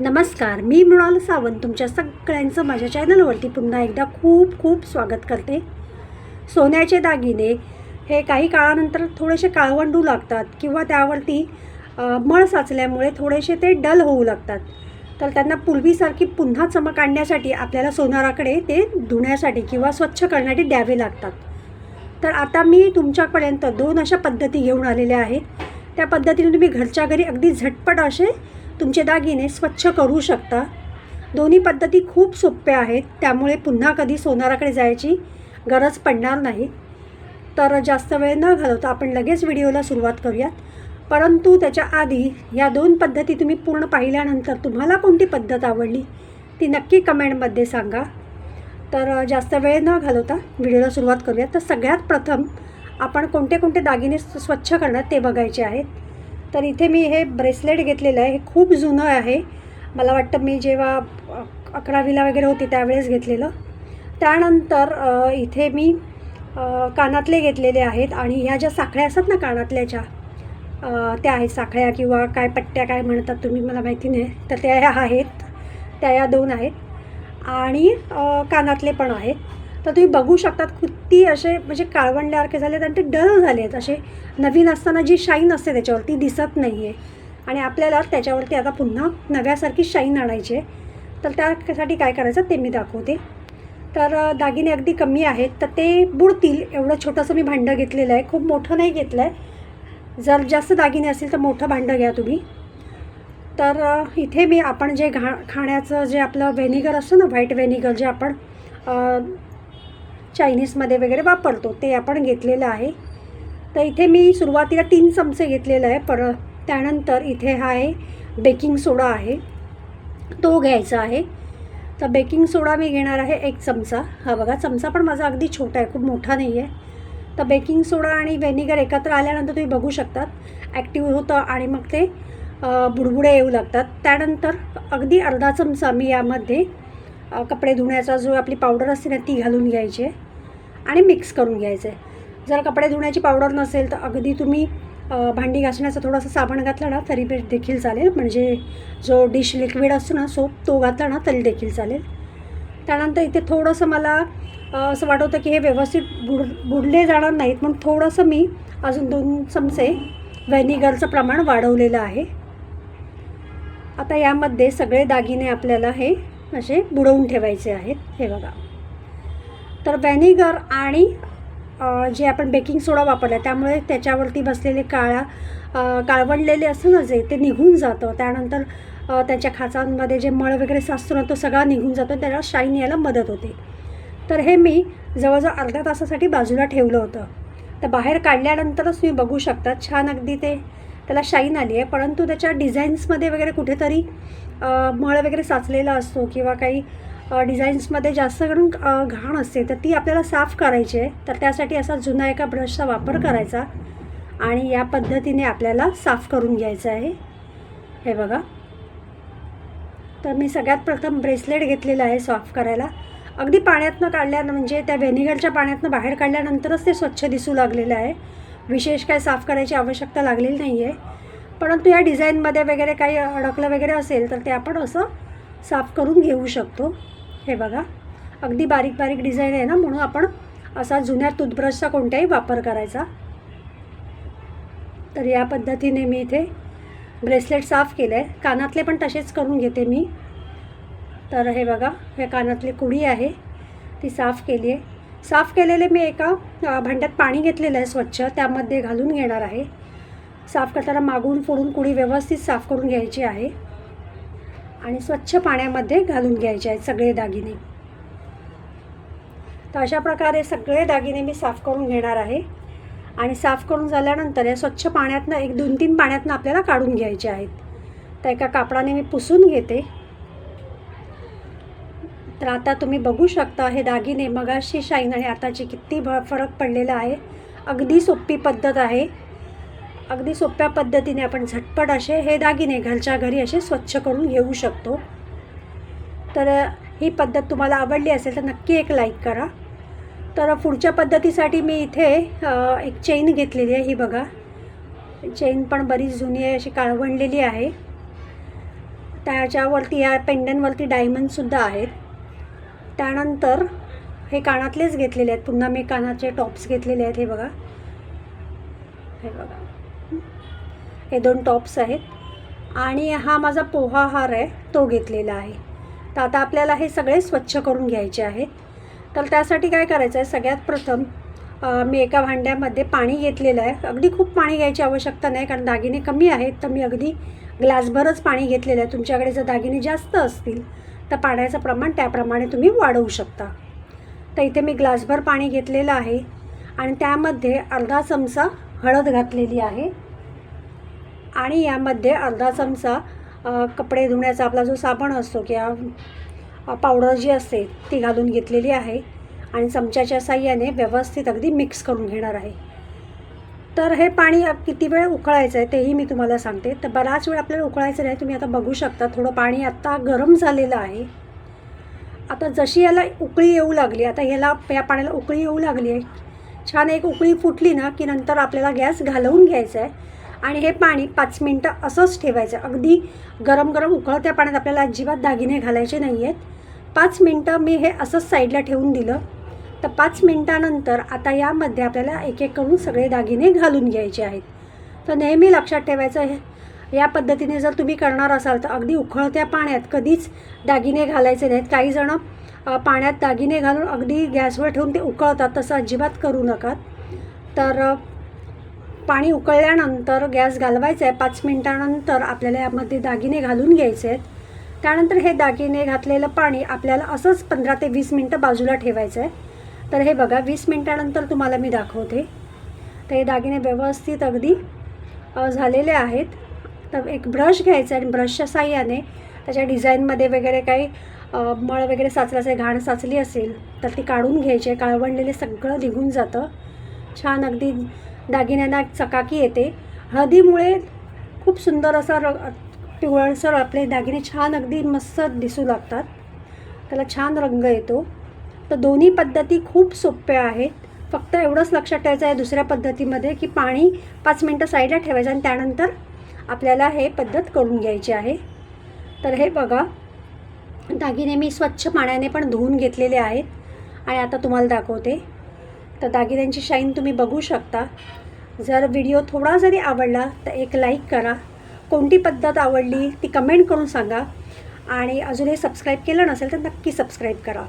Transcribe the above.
नमस्कार मी मृणाल सावंत तुमच्या सगळ्यांचं माझ्या चॅनलवरती पुन्हा एकदा खूप खूप स्वागत करते. सोन्याचे दागिने हे काही काळानंतर थोडेसे काळवंडू लागतात किंवा त्यावरती मळ साचल्यामुळे थोडेसे ते डल होऊ लागतात. तर त्यांना पूर्वीसारखी पुन्हा चमक आणण्यासाठी आपल्याला सोनाराकडे ते धुण्यासाठी किंवा स्वच्छ करण्यासाठी द्यावे लागतात. तर आता मी तुमच्यापर्यंत दोन अशा पद्धती घेऊन आलेल्या आहेत. त्या पद्धतीने तुम्ही घरच्या घरी अगदी झटपट असे तुमचे दागिने स्वच्छ करू शकता. दोन्ही पद्धती खूप सोप्या आहेत. त्यामुळे पुन्हा कधी सोनाराकडे जायची गरज पडणार नाही. तर जास्त वेळ न घालवता आपण लगेच व्हिडिओला सुरुवात करूयात. परंतु त्याच्या आधी या दोन पद्धती तुम्ही पूर्ण पाहिल्यानंतर तुम्हाला कोणती पद्धत आवडली ती नक्की कमेंटमध्ये सांगा. तर जास्त वेळ न घालवता व्हिडिओला सुरुवात करूया तर सगळ्यात प्रथम आपण कोणते कोणते दागिने स्व- स्वच्छ करणार ते बघायचे आहेत. तर इथे मी हे ब्रेसलेट घेतलेलं आहे. हे खूप जुनं आहे. मला वाटतं मी जेव्हा अकरावीला वगैरे होती त्यावेळेस घेतलेलं. त्यानंतर इथे मी कानातले घेतलेले आहेत आणि ह्या ज्या साखळ्या असतात ना कानातल्याच्या त्या आहेत साखळ्या किंवा काय पट्ट्या काय म्हणतात तुम्ही मला माहिती नाही. तर त्या ह्या आहेत. त्या या दोन आहेत. आणि कानातले पण आहेत. तर तुम्ही बघू शकतात किती असे म्हणजे काळवंडल्यासारखे झालेत आणि ते डल झाले आहेत असे नवीन असताना जी शाईन असते त्याच्यावरती दिसत नाही आहे आणि आपल्याला त्याच्यावरती आता पुन्हा नव्यासारखी शाईन आणायची आहे. तर त्यासाठी काय करायचं ते मी दाखवते. तर दागिने अगदी कमी आहेत. तर ते बुडतील. एवढं छोटंसं मी भांडं घेतलेलं आहे. खूप मोठं नाही घेतलं आहे जर जास्त दागिने असतील तर मोठं भांडं घ्या तुम्ही. तर इथे मी आपण जे घा खाण्याचं जे आपलं व्हेनिगर असतं ना व्हाईट व्हेनिगर जे आपण चायनीजमध्ये वगैरे वापरतो ते आपण घेतलेलं आहे. तर इथे मी सुरुवातीला तीन चमचे घेतलेलं आहे. पर त्यानंतर इथे हा आहे बेकिंग सोडा आहे. तो घ्यायचा आहे. तर बेकिंग सोडा मी घेणार आहे एक चमचा. हा बघा चमचा पण माझा अगदी छोटा आहे खूप मोठा नाही आहे तर बेकिंग सोडा आणि व्हेनिगर एकत्र आल्यानंतर तुम्ही बघू शकतात. ॲक्टिव्ह होतं आणि मग ते बुडबुडे येऊ लागतात. त्यानंतर अगदी अर्धा चमचा मी यामध्ये कपडे धुण्याचा जो आपली पावडर असते ना ती घालून घ्यायची आहे. आणि मिक्स करून घ्यायचं आहे जर कपडे धुण्याची पावडर नसेल तर अगदी तुम्ही भांडी घासण्याचं थोडंसं साबण घातलं ना तरी देखील चालेल. म्हणजे जो डिश लिक्विड असतो ना सोप तो घातला ना तरी देखील चालेल. त्यानंतर इथे थोडंसं मला असं वाटत होतं की हे व्यवस्थित बुड बुडले जाणार नाहीत म्हणून थोडंसं मी अजून दोन चमचे व्हेनिगरचं प्रमाण वाढवलेलं आहे. आता यामध्ये सगळे दागिने आपल्याला हे असे बुडवून ठेवायचे आहेत. हे बघा. तर व्हॅनिगर आणि जे आपण बेकिंग सोडा वापरला त्यामुळे त्याच्यावरती बसलेले काळा काळवडलेले असं असतं ना जे ते निघून जातं. त्यानंतर त्याच्या खाचांमध्ये जे मळ वगैरे साचतो ना तो सगळा निघून जातो त्याला शाईन यायला मदत होते. तर हे मी जवळजवळ अर्ध्या तासासाठी बाजूला ठेवलं होतं. तर बाहेर काढल्यानंतरच तुम्ही बघू शकता छान अगदी ते त्याला शाईन आली आहे. परंतु त्याच्या डिझाईन्समध्ये वगैरे कुठेतरी मळ वगैरे साचलेला असतो किंवा काही डिझाईन्समध्ये जास्त करून घाण असते. तर ती आपल्याला साफ करायची आहे. तर त्यासाठी असा जुना एका ब्रशचा वापर करायचा आणि या पद्धतीने आपल्याला साफ करून घ्यायचं आहे. हे बघा. तर मी सगळ्यात प्रथम ब्रेसलेट घेतलेलं आहे साफ करायला. अगदी पाण्यातनं काढल्यानं म्हणजे त्या व्हेनिगरच्या पाण्यातनं बाहेर काढल्यानंतरच ते स्वच्छ दिसू लागलेलं आहे. विशेष काय साफ करायची आवश्यकता लागलेली नाही आहे परंतु या डिझाईनमध्ये वगैरे काही अडकलं वगैरे असेल तर ते आपण असं साफ करून घेऊ शकतो. हे बघा. अगदी बारीक बारीक डिझाईन आहे ना म्हणून आपण असा जुन्या टूथब्रशचा कोणताही वापर करायचा. तर या पद्धतीने मी इथे ब्रेसलेट साफ केलं आहे कानातले पण तसेच करून घेते मी. तर हे बघा हे कानातली कुडी आहे. ती साफ केली आहे. साफ केलेले मी एका भांड्यात पाणी घेतलेलं आहे स्वच्छ. त्यामध्ये घालून घेणार आहे. साफ करताना मागून फोडून कुडी व्यवस्थित साफ करून घ्यायची आहे. आणि स्वच्छ पाण्यामध्ये घालून घ्यायचे आहेत सगळे दागिने. तर अशा प्रकारे सगळे दागिने मी साफ करून घेणार आहे. आणि साफ करून झाल्यानंतर या स्वच्छ पाण्यातनं एक दोन तीन पाण्यातनं आपल्याला काढून घ्यायचे आहेत. तर एका कापडाने मी पुसून घेते. तर आता तुम्ही बघू शकता हे दागिने मगाशी शाईन आणि आताची किती भ फरक पडलेला आहे. अगदी सोपी पद्धत आहे. अगदी सोप्या पद्धतीने आपण झटपट असे हे दागिने घरच्या घरी असे स्वच्छ करून घेऊ शकतो. तर ही पद्धत तुम्हाला आवडली असेल तर नक्की एक लाईक करा. तर पुढच्या पद्धतीसाठी मी इथे एक चेन घेतलेली आहे. ही बघा. चेन पण बरीच जुनी आहे अशी काळवंडलेली आहे. त्याच्यावरती या पेंडनवरती डायमंडसुद्धा आहेत. त्यानंतर हे कानातलेच घेतलेले आहेत. पुन्हा मी कानाचे टॉप्स घेतलेले आहेत. हे बघा. हे बघा. हे दोन टॉप्स आहेत. आणि हा माझा पोहा हार आहे तो घेतलेला आहे. तर आता आपल्याला हे सगळे स्वच्छ करून घ्यायचे आहेत. तर त्यासाठी काय करायचं आहे सगळ्यात प्रथम मी एका भांड्यामध्ये पाणी घेतलेलं आहे. अगदी खूप पाणी घ्यायची आवश्यकता नाही कारण दागिने कमी आहेत. तर मी अगदी ग्लासभरच पाणी घेतलेलं आहे. तुमच्याकडे जर दागिने जास्त असतील तर पाण्याचं प्रमाण त्याप्रमाणे तुम्ही वाढवू शकता. तर इथे मी ग्लासभर पाणी घेतलेलं आहे. आणि त्यामध्ये अर्धा चमचा हळद घातलेली आहे. आणि यामध्ये अर्धा चमचा कपडे धुण्याचा आपला जो साबण असतो किंवा पावडर जी असते ती घालून घेतलेली आहे. आणि चमच्याच्या साह्याने व्यवस्थित अगदी मिक्स करून घेणार आहे. तर हे पाणी किती वेळ उकळायचं आहे तेही मी तुम्हाला सांगते. तर बराच वेळ आपल्याला उकळायचं नाही तुम्ही आता बघू शकता. थोडं पाणी आत्ता गरम झालेलं आहे. आता जशी याला उकळी येऊ लागली आता ह्याला या पाण्याला उकळी येऊ लागली आहे छान एक उकळी फुटली ना की नंतर आपल्याला गॅस घालवून घ्यायचा आहे. आणि हे पाणी पाच मिनटं असंच ठेवायचं. अगदी गरम गरम उकळत्या पाण्यात आपल्याला अजिबात दागिने घालायचे नाही आहेत. पाच मिनटं मी हे असंच साईडला ठेवून दिलं. तर पाच मिनटानंतर आता यामध्ये आपल्याला एक एक करून सगळे दागिने घालून घ्यायचे आहेत. तर नेहमी लक्षात ठेवायचं हे या पद्धतीने जर तुम्ही करणार असाल तर अगदी उकळत्या पाण्यात कधीच दागिने घालायचे नाहीत. काही जणं पाण्यात दागिने घालून अगदी गॅसवर ठेवून ते उकळतात तसं अजिबात करू नका तर पाणी उकळल्यानंतर गॅस घालवायचा आहे पाच मिनटानंतर आपल्याला यामध्ये दागिने घालून घ्यायचे आहेत. त्यानंतर हे दागिने घातलेलं पाणी आपल्याला असंच पंधरा ते वीस मिनटं बाजूला ठेवायचं आहे तर हे बघा वीस मिनटानंतर तुम्हाला मी दाखवते. तर हे दागिने व्यवस्थित अगदी झालेले आहेत. तर एक ब्रश घ्यायचा आणि ब्रशच्या साह्याने त्याच्या डिझाईनमध्ये वगैरे काही मळ वगैरे साचलं असेल घाण साचली असेल तर ती काढून घ्यायची. आहे काळवंडलेले सगळं निघून जातं. छान अगदी दागिन्यांना चकाकी येते. हळदीमुळे खूप सुंदर असा र पिवळसर आपले दागिने छान अगदी मस्त दिसू लागतात. त्याला छान रंग येतो. तर दोन्ही पद्धती खूप सोप्या आहेत. फक्त एवढंच लक्षात ठेवायचं आहे दुसऱ्या पद्धतीमध्ये की पाणी पाच मिनटं साईडला ठेवायचं आणि त्यानंतर आपल्याला हे पद्धत करून घ्यायची आहे. तर हे बघा दागिने मी स्वच्छ पाण्याने पण धुवून घेतलेले आहेत. आणि आता तुम्हाला दाखवते. तर दागिन्यांची शाईन तुम्ही बघू शकता. जर व्हिडिओ थोडा जरी आवडला तर एक लाईक करा. कोणती पद्धत आवडली ती कमेंट करून सांगा. आणि अजूनही सबस्क्राईब केलं नसेल तर नक्की सबस्क्राईब करा.